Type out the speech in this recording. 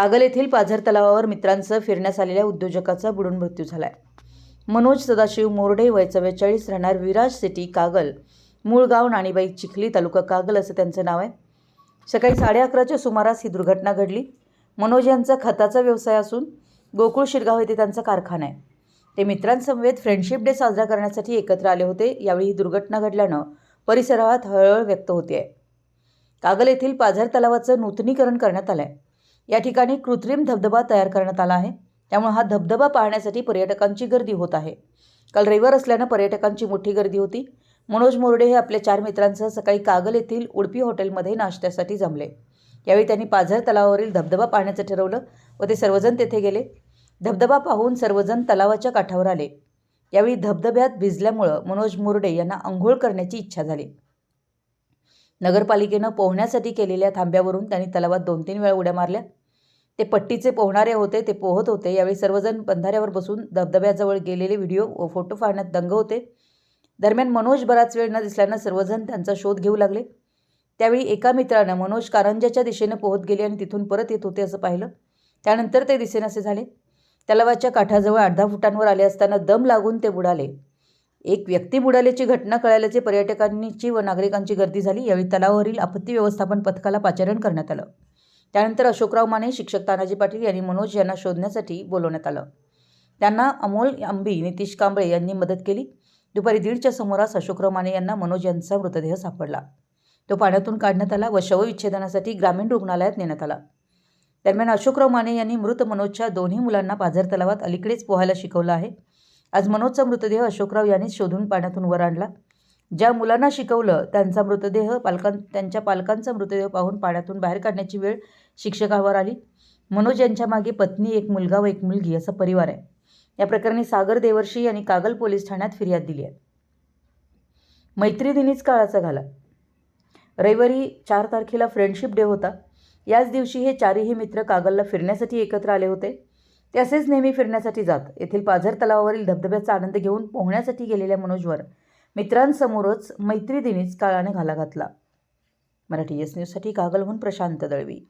कागल येथील पाझर तलावावर मित्रांसह फिरण्यास आलेल्या उद्योजकाचा बुडून मृत्यू झाला आहे मनोज सदाशिव मोरडे वय चव्वेचाळीस राहणार विराज सिटी कागल. मूळ गाव नाणीबाई चिखली तालुका कागल असं त्यांचं नाव आहे. सकाळी साडे अकराच्या सुमारास ही दुर्घटना घडली. मनोज यांचा खताचा व्यवसाय असून गोकुळ शिरगाव येथे त्यांचा कारखाना आहे. ते मित्रांसमवेत फ्रेंडशिप डे साजरा करण्यासाठी एकत्र आले होते. यावेळी ही दुर्घटना घडल्यानं परिसरात हळहळ व्यक्त होते आहे कागल येथील पाझर तलावाचं नूतनीकरण करण्यात आलं आहे या ठिकाणी कृत्रिम धबधबा तयार करण्यात आला आहे. त्यामुळे हा धबधबा पाहण्यासाठी पर्यटकांची गर्दी होत आहे. काल रविवार असल्यानं पर्यटकांची मोठी गर्दी होती. मनोज मोरडे हे आपल्या चार मित्रांसह सकाळी कागल येथील उडपी हॉटेलमध्ये नाश्त्यासाठी जमले. यावेळी त्यांनी पाझर तलावावरील धबधबा पाहण्याचं ठरवलं व ते सर्वजण तेथे गेले. धबधबा पाहून सर्वजण तलावाच्या काठावर आले. यावेळी धबधब्यात भिजल्यामुळं मनोज मुरडे यांना आंघोळ करण्याची इच्छा झाली. नगरपालिकेनं पोहण्यासाठी केलेल्या थांब्यावरून त्यांनी तलावात दोन तीन वेळा उड्या मारल्या. ते पट्टीचे पोहणारे होते ते पोहत होते. यावेळी सर्वजण बंधाऱ्यावर बसून धबधब्याजवळ गेलेले व्हिडिओ व फोटो पाहण्यात दंग होते. दरम्यान मनोज बराच वेळ न दिसल्यानं सर्वजण त्यांचा शोध घेऊ लागले. त्यावेळी एका मित्रानं मनोज कारंजाच्या दिशेनं पोहत गेले आणि तिथून परत येत होते असं पाहिलं. त्यानंतर ते दिसेनासे झाले. तलावाच्या काठाजवळ अर्धा फुटांवर आले असताना दम लागून ते बुडाले. एक व्यक्ती बुडाल्याची घटना कळाल्याचे पर्यटकांची व नागरिकांची गर्दी झाली. यावेळी तलावावरील आपत्ती व्यवस्थापन पथकाला पाचारण करण्यात आलं. त्यानंतर अशोकराव माने शिक्षक तानाजी पाटील यांनी मनोज यांना शोधण्यासाठी बोलवण्यात आलं. त्यांना अमोल अंबी नितीश कांबळे यांनी मदत केली. दुपारी दीडच्या सुमारास अशोकराव माने यांना मनोज यांचा मृतदेह सापडला. तो पाण्यातून काढण्यात आला व शवविच्छेदनासाठी ग्रामीण रुग्णालयात नेण्यात आला. दरम्यान अशोकराव माने यांनी मृत मनोजच्या दोन्ही मुलांना पाझर तलावात अलीकडेच पोहायला शिकवलं आहे. आज मनोजचा मृतदेह अशोकराव यांनीच शोधून पाण्यातून वर आणला. ज्या मुलांना शिकवलं त्यांचा मृतदेह पालकां त्यांच्या पालकांचा मृतदेह पाहून पाण्यातून बाहेर काढण्याची वेळ शिक्षकावर आली. मनोज यांच्या मागे पत्नी एक मुलगा व एक मुलगी असा परिवार आहे. या प्रकरणी सागर देवर्षी यांनी कागल पोलीस ठाण्यात फिर्याद दिली आहे. मैत्रीदिनीच काळाचा घाला. रविवारी चार तारखेला फ्रेंडशिप डे होता. याच दिवशी हे चारही मित्र कागलला फिरण्यासाठी एकत्र आले होते. ते असेच नेहमी फिरण्यासाठी जात. येथील पाझर तलावावरील धबधब्याचा आनंद घेऊन पोहण्यासाठी गेलेल्या मनोजवर मित्रांसमोरच मैत्रीदिनीच काळाने घाला घातला. मराठी एस न्यूजसाठी कागलहून प्रशांत दळवी.